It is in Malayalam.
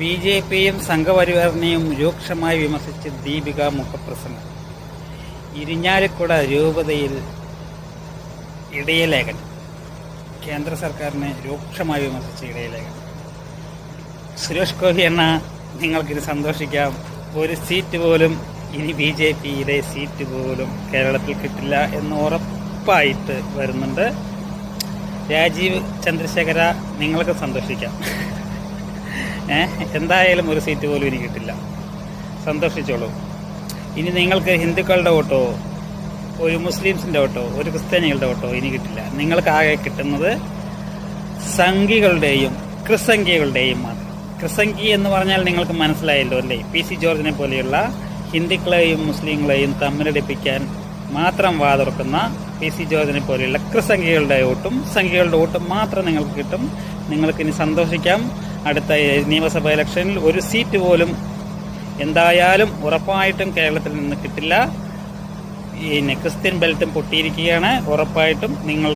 ബി ജെ പിയും സംഘപരിവാറിനെയും രൂക്ഷമായി വിമർശിച്ച് ദീപിക മുഖപ്രസംഗം. ഇരിഞ്ഞാലിക്കുട രൂപതയിൽ ഇടയലേഖൻ കേന്ദ്ര സർക്കാരിനെ രൂക്ഷമായി വിമർശിച്ച ഇടയലേഖൻ സുരേഷ് ഗോപി എന്ന നിങ്ങൾക്കിത് സന്തോഷിക്കാം. ഒരു സീറ്റ് പോലും ഇനി ബി ജെ പിയുടെ സീറ്റ് പോലും കേരളത്തിൽ കിട്ടില്ല എന്ന് ഉറപ്പായിട്ട് വരുന്നുണ്ട്. രാജീവ് ചന്ദ്രശേഖര നിങ്ങൾക്ക് സന്തോഷിക്കാം. എന്തായാലും ഒരു സീറ്റ് പോലും ഇനി കിട്ടില്ല. സന്തോഷിച്ചോളൂ. ഇനി നിങ്ങൾക്ക് ഹിന്ദുക്കളുടെ വോട്ടോ ഒരു മുസ്ലിംസിന്റെ വോട്ടോ ഒരു ക്രിസ്ത്യാനികളുടെ വോട്ടോ ഇനി കിട്ടില്ല. നിങ്ങൾക്ക് ആകെ കിട്ടുന്നത് സംഘികളുടെയും ക്രിസംഖ്യകളുടെയും മാത്രം. ക്രിസംഖി എന്ന് പറഞ്ഞാൽ നിങ്ങൾക്ക് മനസ്സിലായല്ലോ അല്ലേ? പി സി ജോർജിനെ പോലെയുള്ള ഹിന്ദുക്കളെയും മുസ്ലിങ്ങളെയും തമ്മിലടിപ്പിക്കാൻ മാത്രം വാതുറക്കുന്ന പി സി ജോർജിനെ പോലെയുള്ള കൃസംഖ്യകളുടെ വോട്ടും സംഖ്യകളുടെ വോട്ടും മാത്രം നിങ്ങൾക്ക് കിട്ടും. നിങ്ങൾക്ക് ഇനി സന്തോഷിക്കാം. അടുത്ത നിയമസഭാ ഇലക്ഷനിൽ ഒരു സീറ്റ് പോലും എന്തായാലും ഉറപ്പായിട്ടും കേരളത്തിൽ നിന്ന് കിട്ടില്ല. ഈ ക്രിസ്ത്യൻ ബെൽറ്റും പൊട്ടിയിരിക്കുകയാണ്. ഉറപ്പായിട്ടും നിങ്ങൾ